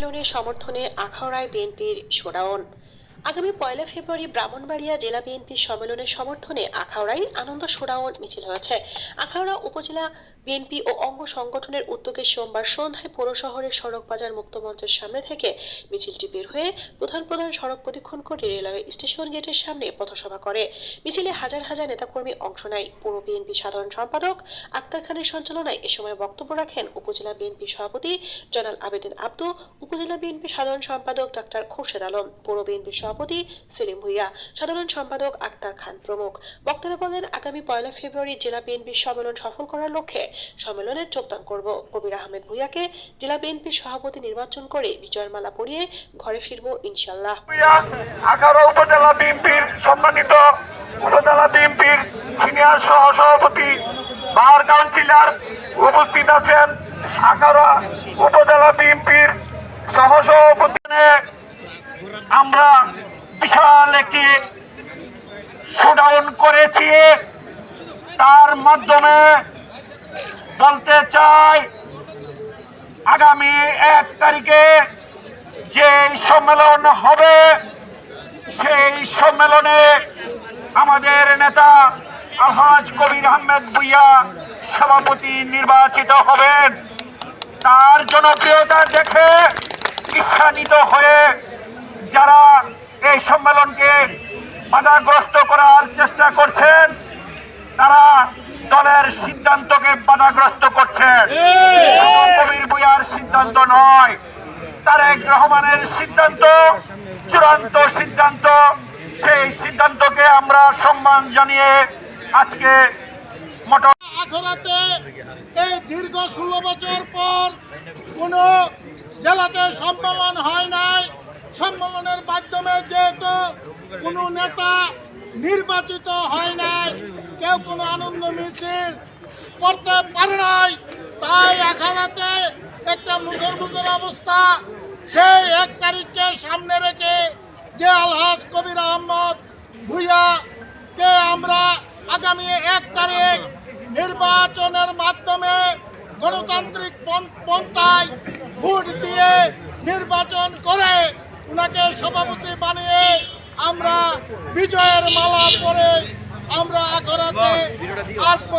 সম্মেলনের সমর্থনে আখাউড়ায় বিএনপির শোডাউন। আগামী পয়লা ফেব্রুয়ারি ব্রাহ্মণবাড়িয়া জেলা বিএনপির সম্মেলনের সমর্থনে আখাউড়ায় আনন্দ শোডাউন মিছিল হয়েছে। আখাউড়া উপজেলা বিএনপি ও অঙ্গ সংগঠনের উদ্যোগে সোমবার সন্ধ্যায় পৌর শহরের সড়ক বাজার মুক্ত মঞ্চের সামনে থেকে মিছিলটি বের হয়ে প্রধান প্রধান সড়ক প্রদক্ষিণ করে রেলওয়ে স্টেশন গেটের সামনে পথসভা করে। মিছিলে হাজার হাজার নেতাকর্মী অংশ নেয়। পৌর বিএনপি সাধারণ সম্পাদক আক্তার খানের সঞ্চালনায় এ সময় বক্তব্য রাখেন উপজেলা বিএনপি সভাপতি জনাল আবেদিন আব্দু, উপজেলা বিএনপি সাধারণ সম্পাদক ডাক্তার খোরশেদ আলম, পৌর বিএনপি সভাপতি সেলিম ভুইয়া, সাধারণ সম্পাদক আক্তার খান প্রমুখ। বক্তারা বলেন, আগামী পয়লা ফেব্রুয়ারি জেলা বিএনপির সম্মেলন সফল করার লক্ষ্যে সম্মেলনে যোগদান করব। কবির আহমেদ ভুইয়াকে জেলা বিএনপির সভাপতি নির্বাচন করে বিজয়ের মালা পরিয়ে ঘরে ফিরবো ইনশাল্লাহ উপজেলা বিএনপির সম্মানিত উপজেলা বিএনপির সিনিয়র সহ সভাপতি কাউন্সিলর উপস্থিত আছেন উপজেলা বিএনপির সহ সভাপতি। আমরা বিশাল একটি শোডাউন করেছি। তার মাধ্যমে বলতে চাই, আগামী এক তারিখে যে সম্মেলন হবে, সেই সম্মেলনে আমাদের নেতা আলহাজ কবির আহমেদ ভুইয়া সভাপতি নির্বাচিত হবেন। তার জনপ্রিয়তা দেখে ঈর্ষান্বিত হয়ে যারা এই সম্মেলনকে বাধাগ্রস্ত করার চেষ্টা করছেন। তারা দলের সিদ্ধান্তকে বাধাগ্রস্ত করছেন। কবির ভুইয়ার সিদ্ধান্ত নয়। তারেক রহমানের সিদ্ধান্ত, চূড়ান্ত সিদ্ধান্ত। সেই সিদ্ধান্তকে আমরা সম্মান জানিয়ে আজকে এই দীর্ঘ ষোলো বছর পর কোনো জেলাতে সম্মেলন হয় নাই সম্মেলনের মাধ্যমে যেহেতু কোনো নেতা নির্বাচিত হয় নাই, কেউ কোনো আনন্দ মিছিল করতে পারে নাই, তাই আখাড়াতে একটা মুখের মুখের অবস্থা সেই এক তারিখকে সামনে রেখে যে আলহাজ কবির আহমদ ভুইয়াকে আমরা আগামী এক তারিখ নির্বাচনের মাধ্যমে গণতান্ত্রিক পন্থায় ভোট দিয়ে নির্বাচন করে উনাকে সভাপতি বানিয়ে আমরা বিজয়ের মালা পরে আমরা আখড়াতে আসব।